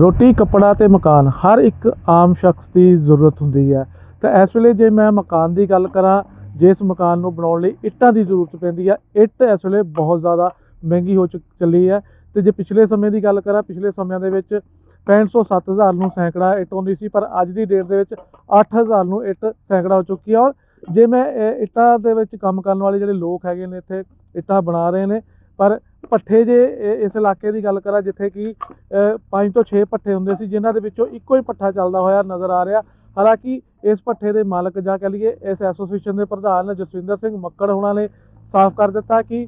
ਰੋਟੀ, ਕੱਪੜਾ ਤੇ ਮਕਾਨ, ਹਰ ਇੱਕ ਆਮ ਸ਼ਖਸ ਦੀ ਜ਼ਰੂਰਤ ਹੁੰਦੀ ਹੈ। ਤਾਂ ਇਸ ਵੇਲੇ ਜੇ ਮੈਂ ਮਕਾਨ ਦੀ ਗੱਲ ਕਰਾਂ, ਜਿਸ ਮਕਾਨ ਨੂੰ ਬਣਾਉਣ ਲਈ ਇੱਟਾਂ ਦੀ ਜ਼ਰੂਰਤ ਪੈਂਦੀ ਹੈ, ਇੱਟ ਇਸ ਵੇਲੇ ਬਹੁਤ ਜ਼ਿਆਦਾ ਮਹਿੰਗੀ ਹੋ ਚੁੱਕ, ਚੱਲੀ ਹੈ। ਤੇ ਜੇ ਪਿਛਲੇ ਸਮੇਂ ਦੀ ਗੱਲ ਕਰਾਂ, ਪਿਛਲੇ ਸਮਿਆਂ ਦੇ ਵਿੱਚ 6500 7000 ਨੂੰ ਸੈਂਕੜਾ ਇੱਟ ਹੁੰਦੀ ਸੀ, ਪਰ ਅੱਜ ਦੀ ਡੇਟ ਦੇ ਵਿੱਚ 8000 ਨੂੰ ਇੱਟ ਸੈਂਕੜਾ ਹੋ ਚੁੱਕੀ ਹੈ। ਔਰ ਜੇ ਮੈਂ ਇਹ ਇੱਟਾਂ ਦੇ ਵਿੱਚ ਕੰਮ ਕਰਨ ਵਾਲੇ ਜਿਹੜੇ ਲੋਕ ਹੈਗੇ ਨੇ, ਇੱਥੇ ਇੱਟਾਂ ਬਣਾ ਰਹੇ ਨੇ, ਪਰ ਪੱਠੇ ਜੇ ਇਸ ਇਲਾਕੇ ਦੀ ਗੱਲ ਕਰਾਂ ਜਿੱਥੇ ਕਿ 5 ਤੋਂ 6 ਪੱਠੇ ਹੁੰਦੇ ਸੀ ਜਿਨ੍ਹਾਂ ਦੇ ਵਿੱਚੋਂ ਇੱਕੋ ਹੀ ਪੱਠਾ ਚੱਲਦਾ ਹੋਇਆ ਨਜ਼ਰ ਆ ਰਿਹਾ। ਹਾਲਾਂਕਿ ਇਸ ਪੱਠੇ ਦੇ ਮਾਲਕ ਜਾਂ ਕਹ ਲਈਏ ਇਸ ਐਸੋਸੀਏਸ਼ਨ ਦੇ ਪ੍ਰਧਾਨ ਜਸਵਿੰਦਰ ਸਿੰਘ ਮੱਕੜ ਹੋਣਾ ਨੇ ਸਾਫ਼ ਕਰ ਦਿੱਤਾ ਕਿ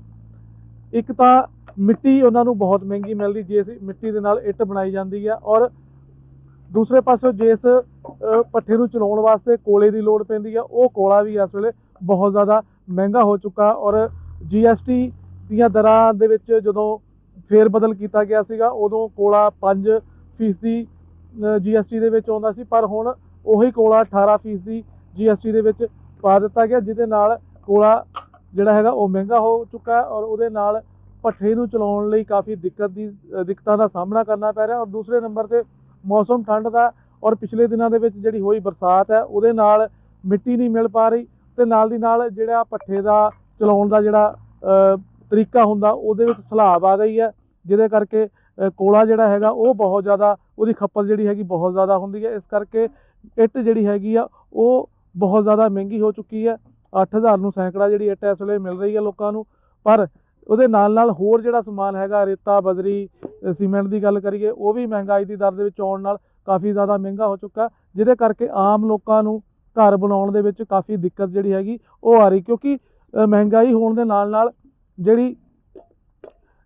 ਇੱਕ ਤਾਂ ਮਿੱਟੀ ਉਹਨਾਂ ਨੂੰ ਬਹੁਤ ਮਹਿੰਗੀ ਮਿਲਦੀ ਜਿਸ ਮਿੱਟੀ ਦੇ ਨਾਲ ਇੱਟ ਬਣਾਈ ਜਾਂਦੀ ਹੈ ਔਰ ਦੂਸਰੇ ਪਾਸੇ ਜਿਸ ਅ, ਪੱਠੇ ਨੂੰ ਚਲਾਉਣ ਵਾਸਤੇ ਕੋਲੇ ਦੀ ਲੋੜ ਪੈਂਦੀ ਹੈ ਉਹ ਕੋਲਾ ਵੀ ਇਸ ਵੇਲੇ ਬਹੁਤ ਜ਼ਿਆਦਾ ਮਹਿੰਗਾ ਹੋ ਚੁੱਕਾ ਔਰ ਜੀਐਸਟੀ ਦੀਆਂ ਦਰਾਂ ਦੇ ਵਿੱਚ ਜਦੋਂ ਫੇਰ ਬਦਲ ਕੀਤਾ ਗਿਆ ਸੀਗਾ, ਉਦੋਂ ਕੋਲਾ 5 ਫੀਸਦੀ ਜੀਐਸਟੀ ਦੇ ਵਿੱਚ ਆਉਂਦਾ ਸੀ, ਪਰ ਹੁਣ ਉਹੀ ਕੋਲਾ 18 ਫੀਸਦੀ ਜੀਐਸਟੀ ਦੇ ਵਿੱਚ ਪਾ ਦਿੱਤਾ ਗਿਆ, ਜਿਹਦੇ ਨਾਲ ਕੋਲਾ ਜਿਹੜਾ ਹੈਗਾ ਉਹ ਮਹਿੰਗਾ ਹੋ ਚੁੱਕਾ ਹੈ ਔਰ ਉਹਦੇ ਨਾਲ ਭੱਠੇ ਨੂੰ ਚਲਾਉਣ ਲਈ ਕਾਫੀ ਦਿੱਕਤ ਦੀ ਦਿੱਕਤਾਂ ਦਾ ਸਾਹਮਣਾ ਕਰਨਾ ਪੈ ਰਿਹਾ। ਔਰ ਦੂਸਰੇ ਨੰਬਰ ਤੇ ਮੌਸਮ ਠੰਡ ਦਾ ਔਰ ਪਿਛਲੇ ਦਿਨਾਂ ਦੇ ਵਿੱਚ ਜਿਹੜੀ ਹੋਈ ਬਰਸਾਤ ਹੈ, ਉਹਦੇ ਨਾਲ ਮਿੱਟੀ ਨਹੀਂ ਮਿਲ ਪਾ ਰਹੀ ਤੇ ਨਾਲ ਦੀ ਨਾਲ ਜਿਹੜਾ ਭੱਠੇ ਦਾ ਚਲਾਉਣ ਦਾ ਜਿਹੜਾ ਤਰੀਕਾ ਹੁੰਦਾ, ਉਹਦੇ ਵਿੱਚ ਸਲਾਬ ਆ ਗਈ ਹੈ, ਜਿਹਦੇ ਕਰਕੇ ਕੋਲਾ ਜਿਹੜਾ ਹੈਗਾ, ਉਹ ਬਹੁਤ ਜ਼ਿਆਦਾ, ਉਹਦੀ ਖਪਤ ਜਿਹੜੀ ਹੈਗੀ ਬਹੁਤ ਜ਼ਿਆਦਾ ਹੁੰਦੀ ਹੈ, ਇਸ ਕਰਕੇ ਇੱਟ ਜਿਹੜੀ ਹੈਗੀ ਆ, ਉਹ ਬਹੁਤ ਜ਼ਿਆਦਾ ਮਹਿੰਗੀ ਹੋ ਚੁੱਕੀ ਹੈ 8000 ਨੂੰ ਸੈਂਕੜਾ ਜਿਹੜੀ ਇੱਟ ਇਸ ਵੇਲੇ ਮਿਲ ਰਹੀ ਹੈ ਲੋਕਾਂ ਨੂੰ, ਪਰ ਉਹਦੇ ਨਾਲ ਨਾਲ ਹੋਰ ਜਿਹੜਾ ਸਮਾਨ ਹੈਗਾ, ਰੇਤਾ, ਬਜਰੀ ਸੀਮੈਂਟ ਦੀ ਗੱਲ ਕਰੀਏ, ਉਹ ਵੀ ਮਹਿੰਗਾਈ ਦੀ ਦਰ ਦੇ ਵਿੱਚ ਆਉਣ ਨਾਲ ਕਾਫੀ ਜ਼ਿਆਦਾ ਮਹਿੰਗਾ ਹੋ ਚੁੱਕਾ, ਜਿਹਦੇ ਕਰਕੇ ਆਮ ਲੋਕਾਂ ਨੂੰ ਘਰ ਬਣਾਉਣ ਦੇ ਵਿੱਚ ਕਾਫੀ ਦਿੱਕਤ ਜਿਹੜੀ ਹੈਗੀ, ਉਹ ਆ ਰਹੀ, ਕਿਉਂਕਿ ਮਹਿੰਗਾਈ ਹੋਣ ਦੇ ਨਾਲ ਨਾਲ ਜਿਹੜੀ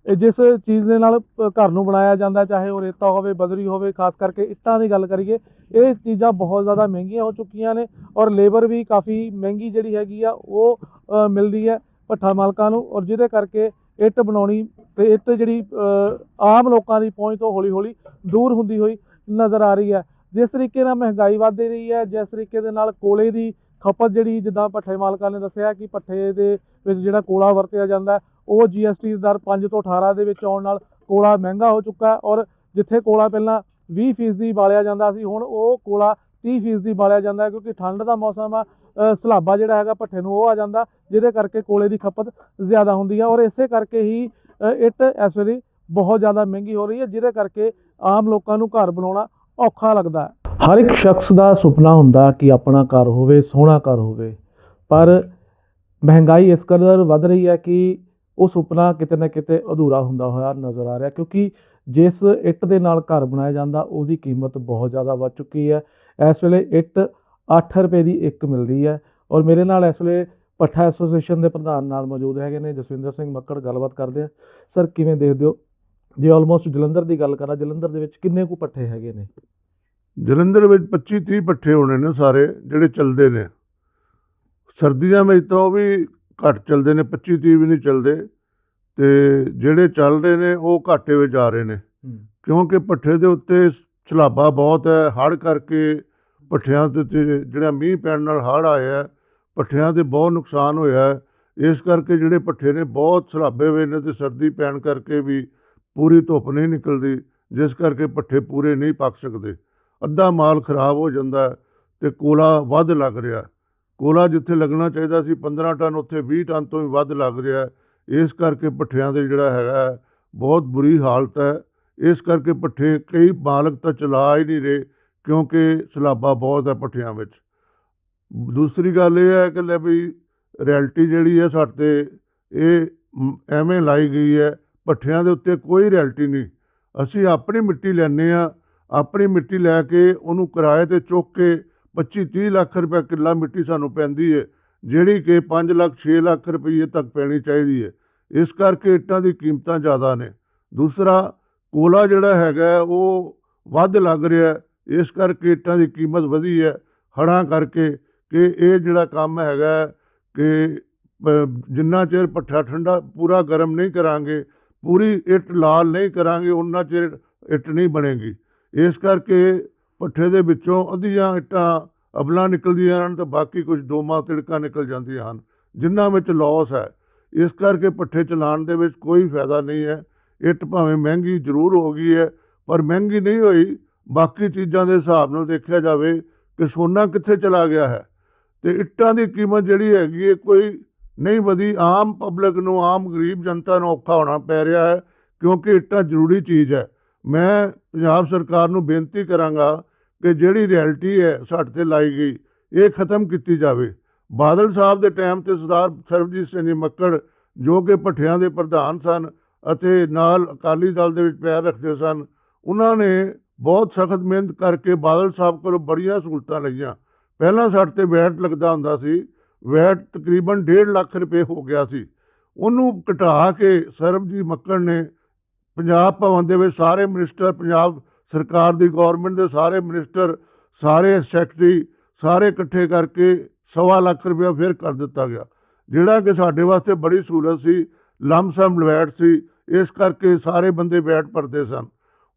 ਜਿਸ ਚੀਜ਼ ਦੇ ਨਾਲ ਘਰ ਨੂੰ ਬਣਾਇਆ ਜਾਂਦਾ, ਚਾਹੇ ਉਹ ਰੇਤਾ ਹੋਵੇ, ਬਜਰੀ ਹੋਵੇ, ਖਾਸ ਕਰਕੇ ਇੱਟਾਂ ਦੀ ਗੱਲ ਕਰੀਏ, ਇਹ ਚੀਜ਼ਾਂ ਬਹੁਤ ਜ਼ਿਆਦਾ ਮਹਿੰਗੀਆਂ ਹੋ ਚੁੱਕੀਆਂ ਨੇ ਔਰ ਲੇਬਰ ਵੀ ਕਾਫੀ ਮਹਿੰਗੀ ਜਿਹੜੀ ਹੈਗੀ ਆ, ਉਹ ਮਿਲਦੀ ਹੈ ਭੱਠਾ ਮਾਲਕਾਂ ਨੂੰ ਔਰ ਜਿਹਦੇ ਕਰਕੇ ਇੱਟ ਬਣਾਉਣੀ ਤੇ ਇੱਟ ਜਿਹੜੀ ਆਮ ਲੋਕਾਂ ਦੀ ਪਹੁੰਚ ਤੋਂ ਹੌਲੀ ਹੌਲੀ ਦੂਰ ਹੁੰਦੀ ਹੋਈ ਨਜ਼ਰ ਆ ਰਹੀ ਹੈ। ਜਿਸ ਤਰੀਕੇ ਨਾਲ ਮਹਿੰਗਾਈ ਵੱਧਦੀ ਰਹੀ ਹੈ, ਜਿਸ ਤਰੀਕੇ ਦੇ ਨਾਲ ਕੋਲੇ ਦੀ ਖਪਤ ਜਿਹੜੀ ਜਿੱਦਾਂ ਭੱਠੇ ਮਾਲਕਾਂ ਨੇ ਦੱਸਿਆ ਕਿ ਭੱਠੇ ਦੇ ਵਿੱਚ ਜਿਹੜਾ ਕੋਲਾ ਵਰਤਿਆ ਜਾਂਦਾ ਹੈ, ਉਹ ਜੀਐਸਟੀ ਦਰ 5 ਤੋਂ 18 ਦੇ ਵਿੱਚ ਆਉਣ ਨਾਲ ਕੋਲਾ ਮਹਿੰਗਾ ਹੋ ਚੁੱਕਾ ਔਰ ਜਿੱਥੇ ਕੋਲਾ ਪਹਿਲਾਂ 20 ਫੀਸਦੀ ਬਾਲਿਆ ਜਾਂਦਾ ਸੀ ਹੁਣ ਉਹ ਕੋਲਾ 30 ਫੀਸਦੀ ਬਾਲਿਆ ਜਾਂਦਾ ਕਿਉਂਕਿ ਠੰਡ ਦਾ ਮੌਸਮ ਆ ਸਲਾਬਾ ਜਿਹੜਾ ਹੈਗਾ ਭੱਠੇ ਨੂੰ ਉਹ ਆ ਜਾਂਦਾ ਜਿਹਦੇ ਕਰਕੇ ਕੋਲੇ ਦੀ ਖਪਤ ਜ਼ਿਆਦਾ ਹੁੰਦੀ ਹੈ ਔਰ ਇਸੇ ਕਰਕੇ ਹੀ ਅ, ਇੱਟ ਇਸ ਵੇਲੇ ਬਹੁਤ ਜ਼ਿਆਦਾ ਮਹਿੰਗੀ ਹੋ ਰਹੀ ਹੈ ਜਿਹਦੇ ਕਰਕੇ ਆਮ ਲੋਕਾਂ ਨੂੰ ਘਰ ਬਣਾਉਣਾ ਔਖਾ ਲੱਗਦਾ ਹੈ। ਹਰ ਇੱਕ ਸ਼ਖਸ ਦਾ ਸੁਪਨਾ ਹੁੰਦਾ ਕਿ ਆਪਣਾ ਘਰ ਹੋਵੇ, ਸੋਹਣਾ ਘਰ ਹੋਵੇ। ਪਰ ਮਹਿੰਗਾਈ ਇਸ ਕਦਰ ਵੱਧ ਰਹੀ ਹੈ ਕਿ ਉਹ ਸੁਪਨਾ ਕਿਤੇ ਨਾ ਕਿਤੇ ਅਧੂਰਾ ਹੁੰਦਾ ਹੋਇਆ ਨਜ਼ਰ ਆ ਰਿਹਾ, ਕਿਉਂਕਿ ਜਿਸ ਇੱਟ ਦੇ ਨਾਲ ਘਰ ਬਣਾਇਆ ਜਾਂਦਾ, ਉਹਦੀ ਕੀਮਤ ਬਹੁਤ ਜ਼ਿਆਦਾ ਵੱਧ ਚੁੱਕੀ ਹੈ। ਇਸ ਵੇਲੇ ਇੱਟ 8 ਰੁਪਏ ਦੀ ਇੱਕ ਮਿਲਦੀ ਹੈ ਔਰ ਮੇਰੇ ਨਾਲ ਇਸ ਵੇਲੇ ਪੱਠਾ ਐਸੋਸੀਏਸ਼ਨ ਦੇ ਪ੍ਰਧਾਨ ਨਾਲ ਮੌਜੂਦ ਹੈਗੇ ਨੇ ਜਸਵਿੰਦਰ ਸਿੰਘ ਮੱਕੜ, ਗੱਲਬਾਤ ਕਰਦੇ ਆ ਸਰ, ਕਿਵੇਂ ਦੇਖਦੇ ਹੋ? ਜੇ ਆਲਮੋਸਟ ਜਲੰਧਰ ਦੀ ਗੱਲ ਕਰਾਂ, ਜਲੰਧਰ ਦੇ ਵਿੱਚ ਕਿੰਨੇ ਕੁ ਪੱਠੇ ਹੈਗੇ ਨੇ? ਜਲੰਧਰ ਵਿੱਚ 25 30 ਪੱਠੇ ਹੋਣੇ ਨੇ ਸਾਰੇ ਜਿਹੜੇ ਚੱਲਦੇ ਨੇ। ਸਰਦੀਆਂ ਵਿੱਚ ਤਾਂ ਉਹ ਵੀ ਘੱਟ ਚੱਲਦੇ ਨੇ 25 30 ਵੀ ਨਹੀਂ ਚੱਲਦੇ। ਤੇ ਜਿਹੜੇ ਚੱਲ ਰਹੇ ਨੇ ਉਹ ਘਾਟੇ ਵਿੱਚ ਆ ਰਹੇ ਨੇ। ਕਿਉਂਕਿ ਪੱਠੇ ਦੇ ਉੱਤੇ ਛਲਾਬਾ ਬਹੁਤ ਹੈ ਹੜ੍ਹ ਕਰਕੇ ਪੱਠਿਆਂ ਦੇ ਉੱਤੇ ਜਿਹੜਾ ਮੀਂਹ ਪੈਣ ਨਾਲ ਹੜ੍ਹ ਆਇਆ ਪੱਠਿਆਂ ਤੇ ਬਹੁਤ ਨੁਕਸਾਨ ਹੋਇਆ। ਇਸ ਕਰਕੇ ਜਿਹੜੇ ਪੱਠੇ ਨੇ ਬਹੁਤ ਸਲਾਬੇ ਹੋਏ ਨੇ ਤੇ ਸਰਦੀ ਪੈਣ ਕਰਕੇ ਵੀ ਪੂਰੀ ਧੁੱਪ ਨਹੀਂ ਨਿਕਲਦੀ ਜਿਸ ਕਰਕੇ ਪੱਠੇ ਪੂਰੇ ਨਹੀਂ ਪੱਕ ਸਕਦੇ। ਅੱਧਾ ਮਾਲ ਖਰਾਬ ਹੋ ਜਾਂਦਾ ਹੈ ਤੇ ਕੋਲਾ ਵੱਧ ਲੱਗ ਰਿਹਾ ਕੋਲਾ ਜਿੱਥੇ ਲੱਗਣਾ ਚਾਹੀਦਾ ਸੀ 15 ਟਨ, ਉੱਥੇ 20 ਟਨ ਤੋਂ ਵੀ ਵੱਧ ਲੱਗ ਰਿਹਾ ਇਸ ਕਰਕੇ ਪੱਠਿਆਂ ਦੇ ਜਿਹੜਾ ਹੈਗਾ ਬਹੁਤ ਬੁਰੀ ਹਾਲਤ ਹੈ। ਇਸ ਕਰਕੇ ਪੱਠੇ ਕਈ ਮਾਲਕ ਤਾਂ ਚਲਾ ਹੀ ਨਹੀਂ ਰਹੇ ਕਿਉਂਕਿ ਸਲਾਬਾ ਬਹੁਤ ਹੈ ਪੱਠਿਆਂ ਵਿੱਚ। ਦੂਸਰੀ ਗੱਲ ਇਹ ਹੈ ਕਿ ਲੈ ਵੀ ਰੈਲਟੀ ਜਿਹੜੀ ਹੈ ਸਾਡੇ ਤੇ, ਇਹ ਐਵੇਂ ਲਾਈ ਗਈ ਹੈ ਪੱਠਿਆਂ ਦੇ ਉੱਤੇ ਕੋਈ ਰੈਲਟੀ ਨਹੀਂ। ਅਸੀਂ ਆਪਣੀ ਮਿੱਟੀ ਲੈਂਦੇ ਆ ਆਪਣੀ ਮਿੱਟੀ ਲੈ ਕੇ ਉਹਨੂੰ ਕਿਰਾਏ ਤੇ ਚੁੱਕ ਕੇ 25 30 ਲੱਖ ਰੁਪਏ ਕਿੱਲਾ ਮਿੱਟੀ ਸਾਨੂੰ ਪੈਂਦੀ ਹੈ ਜਿਹੜੀ ਕਿ 5 ਲੱਖ 6 ਲੱਖ ਰੁਪਏ ਤੱਕ ਪੈਣੀ ਚਾਹੀਦੀ ਹੈ ਇਸ ਕਰਕੇ ਇੱਟਾਂ ਦੀ ਕੀਮਤਾਂ ਜ਼ਿਆਦਾ ਨੇ। ਦੂਸਰਾ, ਕੋਲਾ ਜਿਹੜਾ ਹੈਗਾ, ਉਹ ਵੱਧ ਲੱਗ ਰਿਹਾ ਇਸ ਕਰਕੇ ਇੱਟਾਂ ਦੀ ਕੀਮਤ ਵਧੀ ਹੈ ਹੜ੍ਹਾਂ ਕਰਕੇ ਕਿ ਇਹ ਜਿਹੜਾ ਕੰਮ ਹੈਗਾ ਕਿ ਜਿੰਨਾ ਚਿਰ ਪੱਠਾ ਠੰਡਾ ਪੂਰਾ ਗਰਮ ਨਹੀਂ ਕਰਾਂਗੇ, ਪੂਰੀ ਇੱਟ ਲਾਲ ਨਹੀਂ ਕਰਾਂਗੇ ਉਹਨਾਂ ਚਿਰ ਇੱਟ ਨਹੀਂ ਬਣੇਗੀ। ਇਸ ਕਰਕੇ ਭੱਠੇ ਦੇ ਵਿੱਚੋਂ ਅੱਧੀਆਂ ਇੱਟਾਂ ਅਬਲਾ ਨਿਕਲਦੀਆਂ ਹਨ ਤੇ ਬਾਕੀ ਕੁਝ ਦੋਮਾ ਤਿੜਕਾਂ ਨਿਕਲ ਜਾਂਦੀਆਂ ਹਨ, ਜਿਨ੍ਹਾਂ ਵਿੱਚ ਲਾਸ ਹੈ। ਇਸ ਕਰਕੇ ਪੱਠੇ ਚਲਾਉਣ ਦੇ ਵਿੱਚ ਕੋਈ ਫਾਇਦਾ ਨਹੀਂ ਹੈ। ਇੱਟ ਭਾਵੇਂ ਮਹਿੰਗੀ ਜ਼ਰੂਰ ਹੋ ਗਈ ਹੈ, ਪਰ ਮਹਿੰਗੀ ਨਹੀਂ ਹੋਈ। ਬਾਕੀ ਚੀਜ਼ਾਂ ਦੇ ਹਿਸਾਬ ਨਾਲ ਦੇਖਿਆ ਜਾਵੇ ਕਿ ਸੋਨਾ ਕਿੱਥੇ ਚਲਾ ਗਿਆ ਹੈ। ਤੇ ਇੱਟਾਂ ਦੀ ਕੀਮਤ ਜਿਹੜੀ ਹੈਗੀ ਹੈ, ਕੋਈ ਨਹੀਂ ਵਧੀ। ਆਮ ਪਬਲਿਕ ਨੂੰ, ਆਮ ਗਰੀਬ ਜਨਤਾ ਨੂੰ ਔਖਾ ਹੋਣਾ ਪੈ ਰਿਹਾ ਹੈ, ਕਿਉਂਕਿ ਇੱਟਾਂ ਜ਼ਰੂਰੀ ਚੀਜ਼ ਹੈ। ਮੈਂ ਪੰਜਾਬ ਸਰਕਾਰ ਨੂੰ ਬੇਨਤੀ ਕਰਾਂਗਾ ਕਿ ਜਿਹੜੀ ਰਿਐਲਿਟੀ ਹੈ ਸਾਡੇ ਤੇ ਲਾਈ ਗਈ, ਇਹ ਖਤਮ ਕੀਤੀ ਜਾਵੇ। ਬਾਦਲ ਸਾਹਿਬ ਦੇ ਟਾਈਮ ਤੇ ਸਰਦਾਰ ਸਰਬਜੀਤ ਸਿੰਘ ਜੀ ਮੱਕੜ, ਜੋ ਕਿ ਭੱਠਿਆਂ ਦੇ ਪ੍ਰਧਾਨ ਸਨ ਅਤੇ ਨਾਲ ਅਕਾਲੀ ਦਲ ਦੇ ਵਿੱਚ ਪੈਰ ਰੱਖਦੇ ਸਨ, ਉਹਨਾਂ ਨੇ ਬਹੁਤ ਸਖਤ ਮਿਹਨਤ ਕਰਕੇ ਬਾਦਲ ਸਾਹਿਬ ਕੋਲੋਂ ਬੜੀਆਂ ਸਹੂਲਤਾਂ ਲਈਆਂ। ਪਹਿਲਾਂ ਸਾਡੇ ਤੇ ਵੈਟ ਲੱਗਦਾ ਹੁੰਦਾ ਸੀ, ਵੈਟ ਤਕਰੀਬਨ 1.5 ਲੱਖ ਰੁਪਏ ਹੋ ਗਿਆ ਸੀ। ਉਹਨੂੰ ਘਟਾ ਕੇ ਸਰਬਜੀਤ ਮੱਕੜ ਨੇ ਪੰਜਾਬ ਭਵਨ ਦੇ ਵਿੱਚ ਸਾਰੇ ਮਿਨਿਸਟਰ ਪੰਜਾਬ ਸਰਕਾਰ ਦੀ ਗਵਰਨਮੈਂਟ ਦੇ ਸਾਰੇ ਮਿਨਿਸਟਰ ਸਾਰੇ ਸੈਕਟਰੀ ਸਾਰੇ ਇਕੱਠੇ ਕਰਕੇ ਸਵਾ ਲੱਖ ਰੁਪਇਆ ਫਿਰ ਕਰ ਦਿੱਤਾ ਗਿਆ। ਜਿਹੜਾ ਕਿ ਸਾਡੇ ਵਾਸਤੇ ਬੜੀ ਸਹੂਲਤ ਸੀ ਲੰਮਸਮ ਵੈਟ ਸੀ ਇਸ ਕਰਕੇ ਸਾਰੇ ਬੰਦੇ ਵੈਟ ਭਰਦੇ ਸਨ।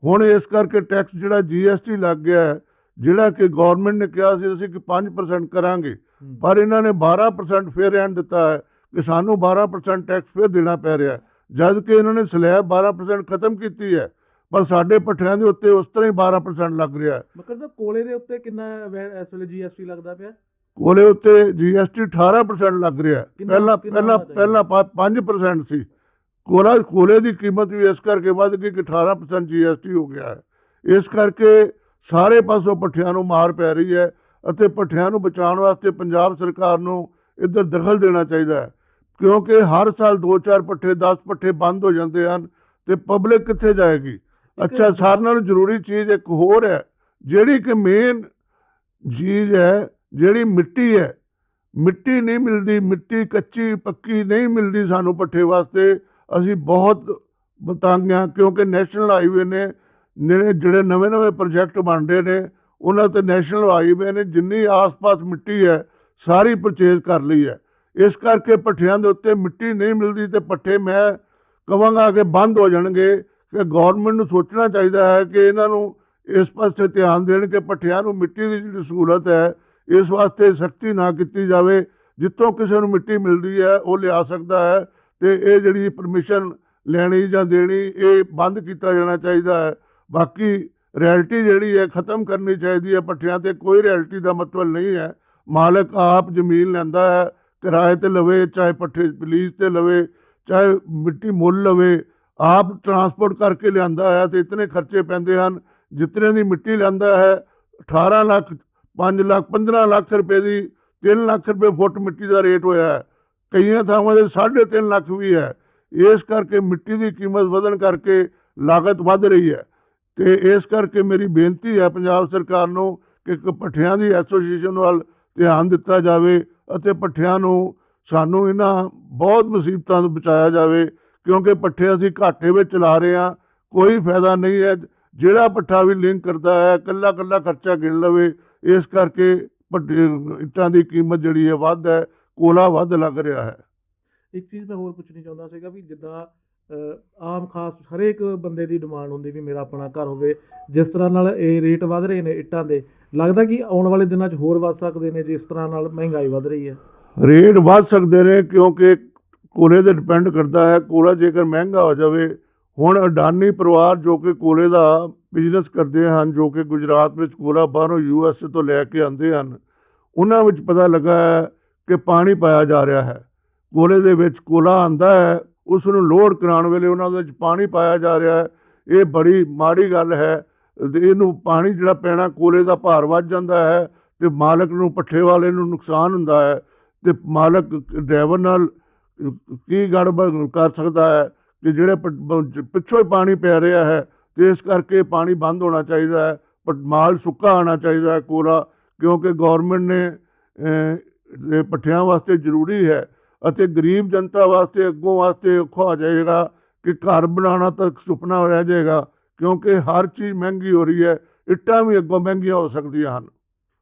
ਹੁਣ ਇਸ ਕਰਕੇ ਟੈਕਸ ਜਿਹੜਾ ਜੀਐਸਟੀ ਲੱਗ ਗਿਆ ਹੈ ਜਿਹੜਾ ਕਿ ਗਵਰਨਮੈਂਟ ਨੇ ਕਿਹਾ ਸੀ ਅਸੀਂ ਕਿ 5% ਕਰਾਂਗੇ ਪਰ ਇਹਨਾਂ ਨੇ 12% ਫਿਰ ਰਹਿਣ ਦਿੱਤਾ ਹੈ ਕਿ ਸਾਨੂੰ 12% ਟੈਕਸ ਫਿਰ ਦੇਣਾ ਪੈ ਰਿਹਾ ਹੈ। ਜਦ ਕਿ ਇਹਨਾਂ ਨੇ ਸਲੈਬ 12% ਖਤਮ ਕੀਤੀ ਹੈ ਪਰ ਸਾਡੇ ਪੱਠਿਆਂ ਦੇ ਉੱਤੇ ਉਸ ਤਰ੍ਹਾਂ ਹੀ 12% ਲੱਗ ਰਿਹਾ ਹੈ। ਮੱਕੜ ਸਾਹਿਬ ਕੋਲੇ ਦੇ ਉੱਤੇ ਕਿੰਨਾ ਇਸ ਵੇਲੇ ਜੀਐਸਟੀ ਲੱਗਦਾ ਪਿਆ? ਕੋਲੇ ਉੱਤੇ ਜੀਐਸਟੀ 18% ਲੱਗ ਰਿਹਾ ਪਹਿਲਾਂ ਪਹਿਲਾਂ? ਪਹਿਲਾਂ 5% ਸੀ। ਕੋਲਾ ਕੋਲੇ ਦੀ ਕੀਮਤ ਵੀ ਇਸ ਕਰਕੇ ਵੱਧ ਗਈ ਕਿ 18% ਜੀਐਸਟੀ ਹੋ ਗਿਆ ਹੈ। ਇਸ ਕਰਕੇ ਸਾਰੇ ਪਾਸੋਂ ਪੱਠਿਆਂ ਨੂੰ ਮਾਰ ਪੈ ਰਹੀ ਹੈ ਅਤੇ ਪੱਠਿਆਂ ਨੂੰ ਬਚਾਉਣ ਵਾਸਤੇ ਪੰਜਾਬ ਸਰਕਾਰ ਨੂੰ ਇੱਧਰ ਦਖਲ ਦੇਣਾ ਚਾਹੀਦਾ ਹੈ। ਕਿਉਂਕਿ ਹਰ ਸਾਲ 2-4 ਪੱਠੇ 10 ਪੱਠੇ ਬੰਦ ਹੋ ਜਾਂਦੇ ਹਨ ਤੇ ਪਬਲਿਕ ਕਿੱਥੇ ਜਾਏਗੀ? ਅੱਛਾ ਸਾਰਿਆਂ ਨਾਲੋਂ ਜ਼ਰੂਰੀ ਚੀਜ਼ ਇੱਕ ਹੋਰ ਹੈ ਜਿਹੜੀ ਕਿ ਮੇਨ ਚੀਜ਼ ਹੈ ਜਿਹੜੀ ਮਿੱਟੀ ਹੈ। ਮਿੱਟੀ ਨਹੀਂ ਮਿਲਦੀ ਮਿੱਟੀ ਕੱਚੀ ਪੱਕੀ ਨਹੀਂ ਮਿਲਦੀ ਸਾਨੂੰ ਪੱਠੇ ਵਾਸਤੇ। ਅਸੀਂ ਬਹੁਤ ਤੰਗ ਹਾਂ ਕਿਉਂਕਿ ਨੈਸ਼ਨਲ ਹਾਈਵੇ ਨੇ ਜਿਹੜੇ ਜਿਹੜੇ ਨਵੇਂ ਨਵੇਂ ਪ੍ਰੋਜੈਕਟ ਬਣਦੇ ਨੇ ਉਹਨਾਂ ਤੇ ਨੈਸ਼ਨਲ ਹਾਈਵੇ ਨੇ ਜਿੰਨੀ ਆਸ-ਪਾਸ ਮਿੱਟੀ ਹੈ ਸਾਰੀ ਪਰਚੇਜ਼ ਕਰ ਲਈ ਹੈ। ਇਸ ਕਰਕੇ ਪੱਠਿਆਂ ਦੇ ਉੱਤੇ ਮਿੱਟੀ ਨਹੀਂ ਮਿਲਦੀ ਤੇ ਪੱਠੇ ਮੈਂ ਕਵਾਂਗਾ ਕਿ ਬੰਦ ਹੋ ਜਾਣਗੇ, ਕਿ ਗਵਰਨਮੈਂਟ ਨੂੰ ਸੋਚਣਾ ਚਾਹੀਦਾ ਹੈ ਕਿ ਇਹਨਾਂ ਨੂੰ ਇਸ ਪਾਸੇ ਧਿਆਨ ਦੇਣ ਕਿ ਪੱਠਿਆਂ ਨੂੰ ਮਿੱਟੀ ਦੀ ਜਿਹੜੀ ਸਹੂਲਤ ਹੈ, ਇਸ ਵਾਸਤੇ ਸਖਤੀ ਨਾ ਕੀਤੀ ਜਾਵੇ। ਜਿੱਥੋਂ ਕਿਸੇ ਨੂੰ ਮਿੱਟੀ ਮਿਲਦੀ ਹੈ, ਉਹ ਲਿਆ ਸਕਦਾ ਹੈ ਤੇ ਇਹ ਜਿਹੜੀ ਪਰਮਿਸ਼ਨ ਲੈਣੀ ਜਾਂ ਦੇਣੀ, ਇਹ ਬੰਦ ਕੀਤਾ ਜਾਣਾ ਚਾਹੀਦਾ ਹੈ। ਬਾਕੀ ਰਿਐਲਿਟੀ ਜਿਹੜੀ ਹੈ, ਖਤਮ ਕਰਨੀ ਚਾਹੀਦੀ ਹੈ। ਪੱਠਿਆਂ ਤੇ ਕੋਈ ਰਿਐਲਿਟੀ ਦਾ ਮਤਲਬ ਨਹੀਂ ਹੈ। ਮਾਲਕ ਆਪ ਜ਼ਮੀਨ ਲੈਂਦਾ ਹੈ ਕਿਰਾਏ ਤੇ ਲਵੇ, ਚਾਹੇ ਪੱਠੇ ਪਲੀਜ਼ ਤੇ ਲਵੇ, ਚਾਹੇ ਮਿੱਟੀ ਮੁੱਲ ਲਵੇ, ਆਪ ਟਰਾਂਸਪੋਰਟ ਕਰਕੇ ਲਿਆਂਦਾ ਹੈ ਤੇ ਇਤਨੇ ਖਰਚੇ ਪੈਂਦੇ ਹਨ, ਜਿਤਨੇ ਦੀ ਮਿੱਟੀ ਲਿਆਂਦਾ ਹੈ 18 ਲੱਖ 5 ਲੱਖ 15 ਲੱਖ ਰੁਪਏ ਦੀ 3 ਲੱਖ ਰੁਪਏ ਫੁੱਟ ਮਿੱਟੀ ਦਾ ਰੇਟ ਹੋਇਆ ਹੈ। ਕਈਆਂ ਥਾਵਾਂ ਤੇ 3.5 ਲੱਖ ਵੀ ਹੈ। ਇਸ ਕਰਕੇ ਮਿੱਟੀ ਦੀ ਕੀਮਤ ਵਧਣ ਕਰਕੇ ਲਾਗਤ ਵੱਧ ਰਹੀ ਹੈ। ਤੇ ਇਸ ਕਰਕੇ ਮੇਰੀ ਬੇਨਤੀ ਹੈ, ਪੰਜਾਬ ਸਰਕਾਰ ਨੂੰ ਕਿ ਇੱਕ ਭੱਠਿਆਂ ਦੀ ਐਸੋਸੀਏਸ਼ਨ ਵੱਲ ਧਿਆਨ ਦਿੱਤਾ ਜਾਵੇ। ਅਤੇ ਭੱਠਿਆਂ ਨੂੰ ਸਾਨੂੰ ਇਹਨਾਂ ਬਹੁਤ ਮੁਸੀਬਤਾਂ ਤੋਂ ਬਚਾਇਆ ਜਾਵੇ, ਕਿਉਂਕਿ ਪੱਠੇ ਅਸੀਂ ਘਾਟੇ ਵਿੱਚ ਚਲਾ ਰਹੇ ਹਾਂ, ਕੋਈ ਫਾਇਦਾ ਨਹੀਂ ਹੈ, ਜਿਹੜਾ ਪੱਠਾ ਵੀ ਲਿੰਕ ਕਰਦਾ ਹੈ ਕੱਲਾ ਕੱਲਾ ਖਰਚਾ ਗਿਣ ਲਵੇ, ਇਸ ਕਰਕੇ ਭੱਠੇ, ਇੱਟਾਂ ਦੀ ਕੀਮਤ ਜਿਹੜੀ ਹੈ ਵੱਧ ਹੈ, ਕੋਲਾ ਵੱਧ ਲੱਗ ਰਿਹਾ ਹੈ। ਇੱਕ ਚੀਜ਼ ਮੈਂ ਹੋਰ ਪੁੱਛਣੀ ਚਾਹੁੰਦਾ ਸੀਗਾ ਵੀ ਜਿੱਦਾਂ ਆਮ ਖਾਸ ਹਰੇਕ ਬੰਦੇ ਦੀ ਡਿਮਾਂਡ ਹੁੰਦੀ ਵੀ ਮੇਰਾ ਆਪਣਾ ਘਰ ਹੋਵੇ। ਜਿਸ ਤਰ੍ਹਾਂ ਨਾਲ ਇਹ ਰੇਟ ਵੱਧ ਰਹੇ ਨੇ ਇੱਟਾਂ ਦੇ, ਲੱਗਦਾ ਕਿ ਆਉਣ ਵਾਲੇ ਦਿਨਾਂ 'ਚ ਹੋਰ ਵੱਧ ਸਕਦੇ ਨੇ, ਜਿਸ ਤਰ੍ਹਾਂ ਨਾਲ ਮਹਿੰਗਾਈ ਵੱਧ ਰਹੀ ਹੈ। ਰੇਟ ਵੱਧ ਸਕਦੇ ਨੇ ਕਿਉਂਕਿ ਕੋਲੇ ਤੇ ਡਿਪੈਂਡ ਕਰਦਾ ਹੈ। ਕੋਲਾ ਜੇਕਰ ਮਹਿੰਗਾ ਹੋ ਜਾਵੇ, ਹੁਣ ਅਡਾਨੀ ਪਰਿਵਾਰ ਜੋ ਕਿ ਕੋਲੇ ਦਾ ਬਿਜ਼ਨਸ ਕਰਦੇ ਹਨ, ਜੋ ਕਿ ਗੁਜਰਾਤ ਵਿੱਚ ਕੋਲਾ ਬਾਹਰੋਂ ਯੂਐਸ ਤੋਂ ਲੈ ਕੇ ਆਉਂਦੇ ਹਨ, ਉਹਨਾਂ ਵਿੱਚ ਪਤਾ ਲੱਗਾ ਹੈ ਕਿ ਪਾਣੀ ਪਾਇਆ ਜਾ ਰਿਹਾ ਹੈ। ਕੋਲੇ ਦੇ ਵਿੱਚ ਕੋਲਾ ਆਂਦਾ ਹੈ ਉਸ ਨੂੰ ਲੋਡ ਕਰਾਉਣ ਵੇਲੇ ਉਹਨਾਂ ਦੇ ਵਿੱਚ ਪਾਣੀ ਪਾਇਆ ਜਾ ਰਿਹਾ ਹੈ। ਇਹ ਬੜੀ ਮਾੜੀ ਗੱਲ ਹੈ ਤੇ ਇਹਨੂੰ ਪਾਣੀ ਜਿਹੜਾ ਪੈਣਾ ਕੋਲੇ ਦਾ ਭਾਰ ਵੱਧ ਜਾਂਦਾ ਹੈ ਤੇ ਮਾਲਕ ਨੂੰ ਪੱਠੇ ਵਾਲੇ ਨੂੰ ਨੁਕਸਾਨ ਹੁੰਦਾ ਹੈ ਤੇ ਮਾਲਕ ਡਰਾਈਵਰ ਨਾਲ ਕੀ ਗੜਬੜ ਕਰ ਸਕਦਾ ਹੈ ਕਿ ਜਿਹੜੇ ਪਿੱਛੋਂ ਹੀ ਪਾਣੀ ਪੈ ਰਿਹਾ ਹੈ ਤੇ ਇਸ ਕਰਕੇ ਪਾਣੀ ਬੰਦ ਹੋਣਾ ਚਾਹੀਦਾ ਹੈ, ਪਰ ਮਾਲ ਸੁੱਕਾ ਆਉਣਾ ਚਾਹੀਦਾ ਹੈ ਕੋਲਾ ਕਿਉਂਕਿ ਗਵਰਨਮੈਂਟ ਨੇ ਪੱਠਿਆਂ ਵਾਸਤੇ ਜ਼ਰੂਰੀ ਹੈ ਅਤੇ ਗਰੀਬ ਜਨਤਾ ਵਾਸਤੇ, ਅੱਗੋਂ ਵਾਸਤੇ ਔਖਾ ਹੋ ਜਾਏਗਾ ਕਿ ਘਰ ਬਣਾਉਣਾ ਤਾਂ ਸੁਪਨਾ ਰਹਿ ਜਾਏਗਾ, ਕਿਉਂਕਿ ਹਰ ਚੀਜ਼ ਮਹਿੰਗੀ ਹੋ ਰਹੀ ਹੈ, ਇੱਟਾਂ ਵੀ ਅੱਗੋਂ ਮਹਿੰਗੀਆਂ ਹੋ ਸਕਦੀਆਂ ਹਨ।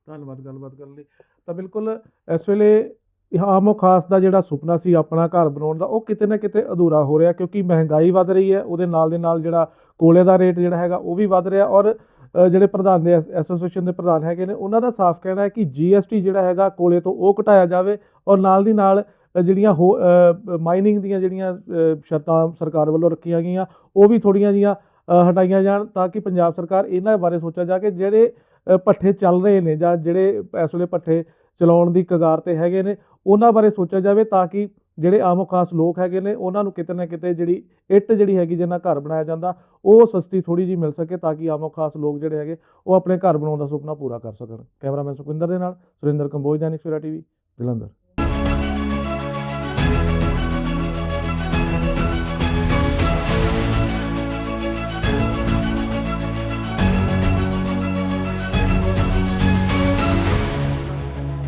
ਧੰਨਵਾਦ, ਗੱਲਬਾਤ ਕਰਨ ਲਈ। ਤਾਂ ਬਿਲਕੁਲ ਇਸ ਵੇਲੇ ਆਮੋ ਖਾਸ ਦਾ ਜਿਹੜਾ ਸੁਪਨਾ ਸੀ ਆਪਣਾ ਘਰ ਬਣਾਉਣ ਦਾ, ਉਹ ਕਿਤੇ ਨਾ ਕਿਤੇ ਅਧੂਰਾ ਹੋ ਰਿਹਾ, ਕਿਉਂਕਿ ਮਹਿੰਗਾਈ ਵੱਧ ਰਹੀ ਹੈ, ਉਹਦੇ ਨਾਲ ਦੇ ਨਾਲ ਜਿਹੜਾ ਕੋਲੇ ਦਾ ਰੇਟ ਜਿਹੜਾ ਹੈਗਾ, ਉਹ ਵੀ ਵੱਧ ਰਿਹਾ ਔਰ ਜਿਹੜੇ ਪ੍ਰਧਾਨ ਦੇ ਐਸੋਸੀਏਸ਼ਨ ਦੇ ਪ੍ਰਧਾਨ ਹੈਗੇ ਨੇ, ਉਹਨਾਂ ਦਾ ਸਾਫ਼ ਕਹਿਣਾ ਹੈ ਕਿ ਜੀਐਸਟੀ ਜਿਹੜਾ ਹੈਗਾ ਕੋਲੇ ਤੋਂ ਉਹ ਘਟਾਇਆ ਜਾਵੇ ਔਰ ਨਾਲ ਦੀ ਨਾਲ ਜਿਹੜੀਆਂ ਮਾਈਨਿੰਗ ਦੀਆਂ ਜਿਹੜੀਆਂ ਸ਼ਰਤਾਂ ਸਰਕਾਰ ਵੱਲੋਂ ਰੱਖੀਆਂ ਗਈਆਂ ਉਹ ਵੀ ਥੋੜੀਆਂ ਜੀਆਂ ਹਟਾਈਆਂ ਜਾਣ ਤਾਂ ਕਿ ਪੰਜਾਬ ਸਰਕਾਰ ਇਹਨਾਂ ਬਾਰੇ ਸੋਚਿਆ ਜਾ ਕਿ ਜਿਹੜੇ ਅ, ਭੱਠੇ ਚੱਲ ਰਹੇ ਨੇ ਜਾਂ ਜਿਹੜੇ ਇਸ ਵੇਲੇ ਭੱਠੇ ਚਲਾਉਣ ਦੀ ਕਗਾਰ ਤੇ ਹੈਗੇ ਨੇ ਉਹਨਾਂ ਬਾਰੇ ਸੋਚਿਆ ਜਾਵੇ ਤਾਂ ਕਿ ਜਿਹੜੇ ਆਮ ਖਾਸ ਲੋਕ ਹੈਗੇ ਨੇ ਉਹਨਾਂ ਨੂੰ ਕਿਤੇ ਨਾ ਕਿਤੇ ਜਿਹੜੀ ਇੱਟ ਜਿਹੜੀ ਹੈਗੀ ਜਿਹਨਾਂ ਘਰ ਬਣਾਇਆ ਜਾਂਦਾ ਉਹ ਸਸਤੀ ਥੋੜੀ ਜੀ ਮਿਲ ਸਕੇ ਤਾਂ ਕਿ ਆਮ ਖਾਸ ਲੋਕ ਜਿਹੜੇ ਹੈਗੇ ਉਹ ਆਪਣੇ ਘਰ ਬਣਾਉਣ ਦਾ ਸੁਪਨਾ ਪੂਰਾ ਕਰ ਸਕਣ। ਕੈਮਰਾਮੈਨ ਸੁਖਿੰਦਰ ਦੇ ਨਾਲ ਸੁਰਿੰਦਰ ਕੰਬੋਜ ਦੈਨਿਕ ਸਵੇਰਾ ਟੀਵੀ ਜਲੰਧਰ।